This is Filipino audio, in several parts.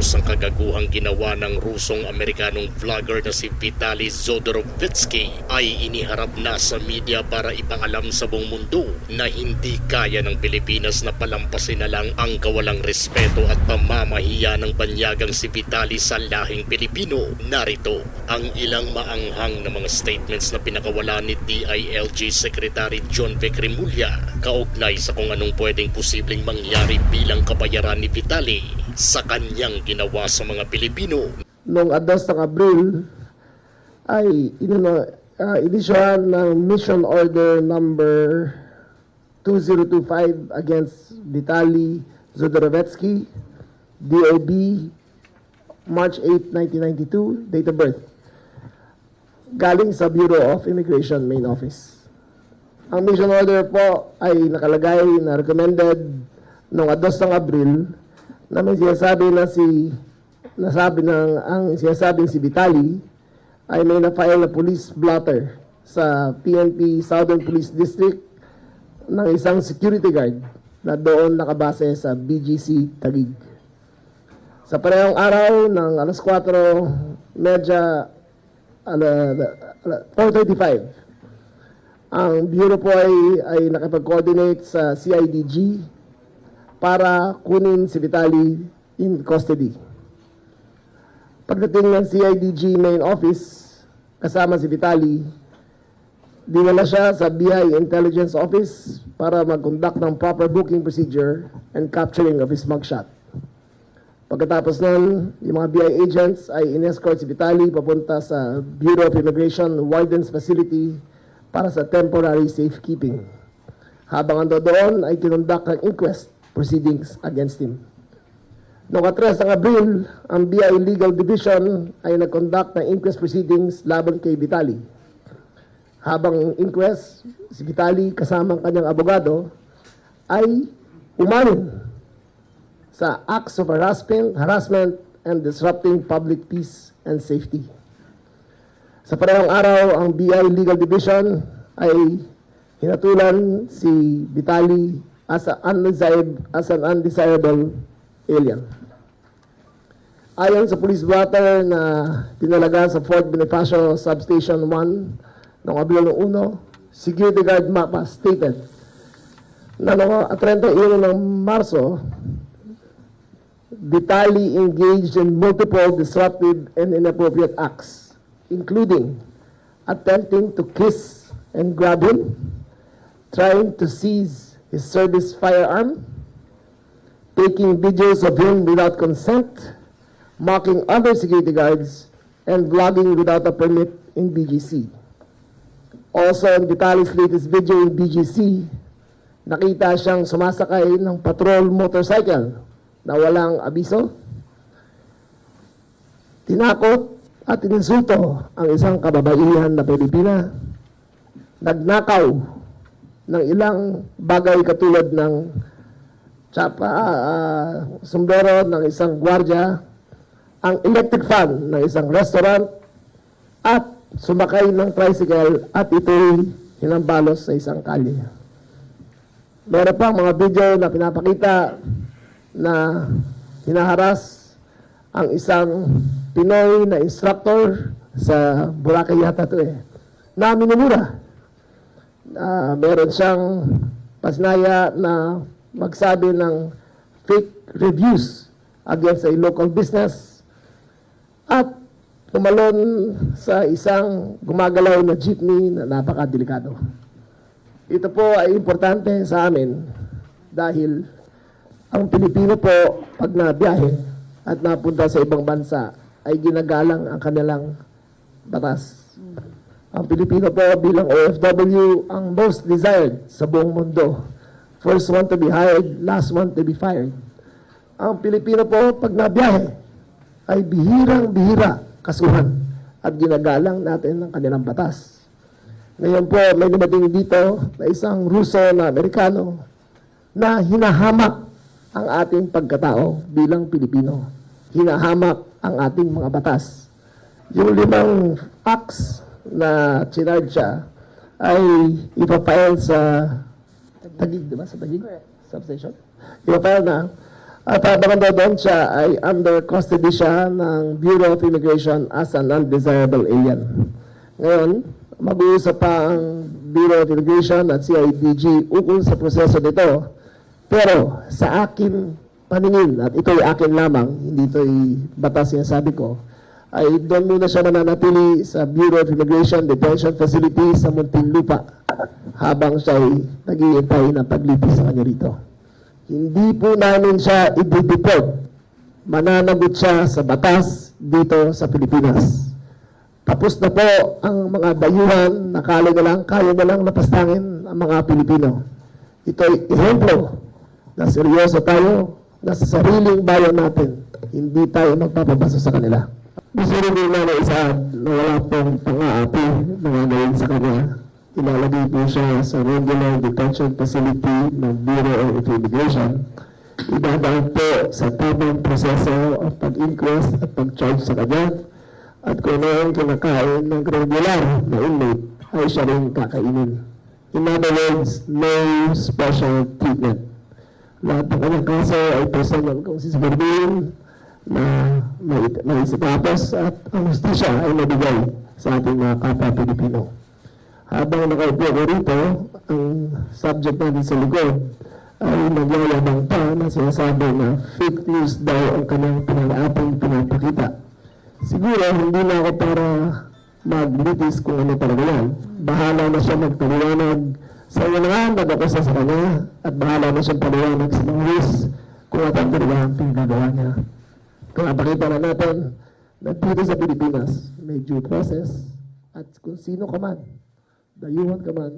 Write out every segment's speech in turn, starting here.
Matapos ang kagaguhang ginawa ng Rusong Amerikanong vlogger na si Vitaly Zodorovetsky ay iniharap na sa media para ipangalam sa buong mundo na hindi kaya ng Pilipinas na palampasin na lang ang kawalang respeto at pamamahiya ng banyagang si Vitaly sa lahing Pilipino. Narito ang ilang maanghang na mga statements na pinakawala ni DILG Secretary John Vic Remulla kaugnay sa kung anong pwedeng posibleng mangyari bilang kabayaran ni Vitaly sa kanyang ginawa sa mga Pilipino noong ados ng Abril ay inano, uh, inisyuhan ng mission order number 2025 against Vitaly Zodorovetsky, DOB, March 8, 1992, date of birth. Galing sa Bureau of Immigration Main Office. Ang mission order po ay nakalagay na recommended noong ados ng Abril na may sinasabi na si nasabi ng ang sinasabing si Vitali ay may na-file na police blotter sa PNP Southern Police District ng isang security guard na doon nakabase sa BGC Taguig. Sa parehong araw ng alas 4, medya ala, ala, 4.35, ang Bureau po ay, ay nakipag-coordinate sa CIDG para kunin si Vitali in custody. Pagdating ng CIDG main office, kasama si Vitali, dinala siya sa BI Intelligence Office para mag-conduct ng proper booking procedure and capturing of his mugshot. Pagkatapos nun, yung mga BI agents ay in-escort si Vitali papunta sa Bureau of Immigration Warden's Facility para sa temporary safekeeping. Habang ando doon ay kinundak ng inquest proceedings against him. Noong 3 ng Abril, ang BI Legal Division ay nag-conduct ng inquest proceedings laban kay Vitali. Habang inquest, si Vitali kasama ang kanyang abogado ay umamin sa acts of harassment, harassment and disrupting public peace and safety. Sa parehong araw, ang BI Legal Division ay hinatulan si Vitali as, a undesired, as an undesirable alien. Ayon sa police blotter na tinalaga sa Fort Bonifacio Substation 1 noong Abril ng 1, security guard mapa stated na noong 31 ng Marso, Vitali engaged in multiple disruptive and inappropriate acts, including attempting to kiss and grab him, trying to seize his service firearm, taking videos of him without consent, mocking other security guards, and vlogging without a permit in BGC. Also, in Vitaly's latest video in BGC, nakita siyang sumasakay ng patrol motorcycle na walang abiso. Tinakot at ininsulto ang isang kababaihan na Pilipina. Nagnakaw ng ilang bagay katulad ng tsapa, ah, sombrero ng isang gwardya, ang electric fan ng isang restaurant, at sumakay ng tricycle at ito'y hinambalos sa isang kalye. Meron pa mga video na pinapakita na hinaharas ang isang Pinoy na instructor sa Boracay yata to eh, na minumura. Ah, meron siyang pasnaya na magsabi ng fake reviews against a local business at tumalon sa isang gumagalaw na jeepney na napakadelikado. Ito po ay importante sa amin dahil ang Pilipino po pag nabiyahe at napunta sa ibang bansa ay ginagalang ang kanilang batas. Ang Pilipino po bilang OFW ang most desired sa buong mundo. First one to be hired, last one to be fired. Ang Pilipino po pag nabiyahe ay bihirang-bihira kasuhan at ginagalang natin ang kanilang batas. Ngayon po, may dumating dito na isang Ruso na Amerikano na hinahamak ang ating pagkatao bilang Pilipino. Hinahamak ang ating mga batas. Yung limang acts na chinard siya ay ipapile sa Tagig, di ba? Sa Tagig? Substation? Ipapile na At daw doon siya ay under custody siya ng Bureau of Immigration as an undesirable alien. Ngayon, mag-uusap pa ang Bureau of Immigration at CIDG ukol sa proseso nito. Pero sa akin paningin, at ito'y akin lamang, hindi ito'y batas yung sabi ko, ay doon muna siya nananatili sa Bureau of Immigration Detention Facility sa Muntinlupa habang siya ay naghihintay ng paglitis sa kanya rito. Hindi po namin siya i-deport. Mananagot siya sa batas dito sa Pilipinas. Tapos na po ang mga dayuhan na kala na lang, kaya na lang napastangin ang mga Pilipino. Ito'y ehemplo na seryoso tayo na sa sariling bayan natin, hindi tayo magpapabasa sa kanila. Gusto rin din na isa na wala pong pang-aapi na gagawin sa kanya. Ilalagay po siya sa regular detention facility ng Bureau of Immigration. Idadaan po sa tamang proseso of pag-inquest at pag-charge sa kanya. At kung ano yung kinakain ng regular na inmate, ay siya rin kakainin. In other words, no special treatment. Lahat ng kanyang kaso ay personal kung sisiguraduhin na may, may sikapos at ang hustisya ay nabigay sa ating mga kapwa Pilipino. Habang nakaupo ko rito, ang subject natin sa likod ay nagyayabang pa na sinasabi na fake news daw ang kanyang pinag-aapang pinapakita. Siguro hindi na ako para mag-litis kung ano talaga yan. Bahala na siya magpaliwanag sa iyo na nag-akusa sa kanya at bahala na siyang paliwanag sa mga kung ano talaga ang pinagagawa niya. Kung napakita na natin na dito sa Pilipinas may due process at kung sino ka man, dayuhan ka man,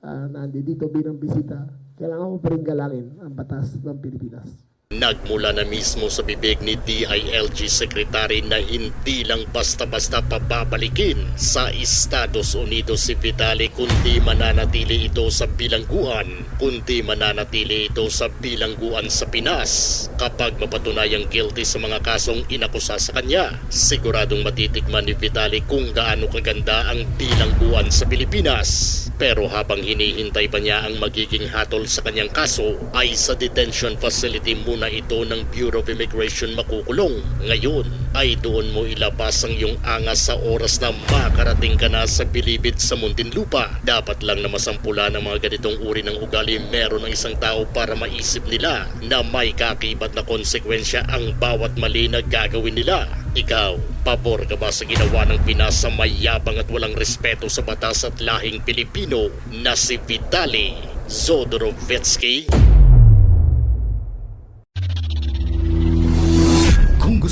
uh, nandito bilang bisita, kailangan mo pa rin galangin ang batas ng Pilipinas. Nagmula na mismo sa bibig ni DILG Secretary na hindi lang basta-basta pababalikin sa Estados Unidos si Vitali kundi mananatili ito sa bilangguan, kundi mananatili ito sa bilangguan sa Pinas. Kapag mapatunayang guilty sa mga kasong inakusa sa kanya, siguradong matitikman ni Vitali kung gaano kaganda ang bilangguan sa Pilipinas. Pero habang hinihintay pa niya ang magiging hatol sa kanyang kaso, ay sa detention facility muna ito ng Bureau of Immigration makukulong. Ngayon ay doon mo ilabas ang iyong angas sa oras na makarating ka na sa bilibid sa Muntinlupa. Dapat lang na masampula ng mga ganitong uri ng ugali meron ng isang tao para maisip nila na may kakibat na konsekwensya ang bawat mali na gagawin nila. Ikaw, pabor ka ba sa ginawa ng Pinas mayabang at walang respeto sa batas at lahing Pilipino na si Vitali Zodorovetsky?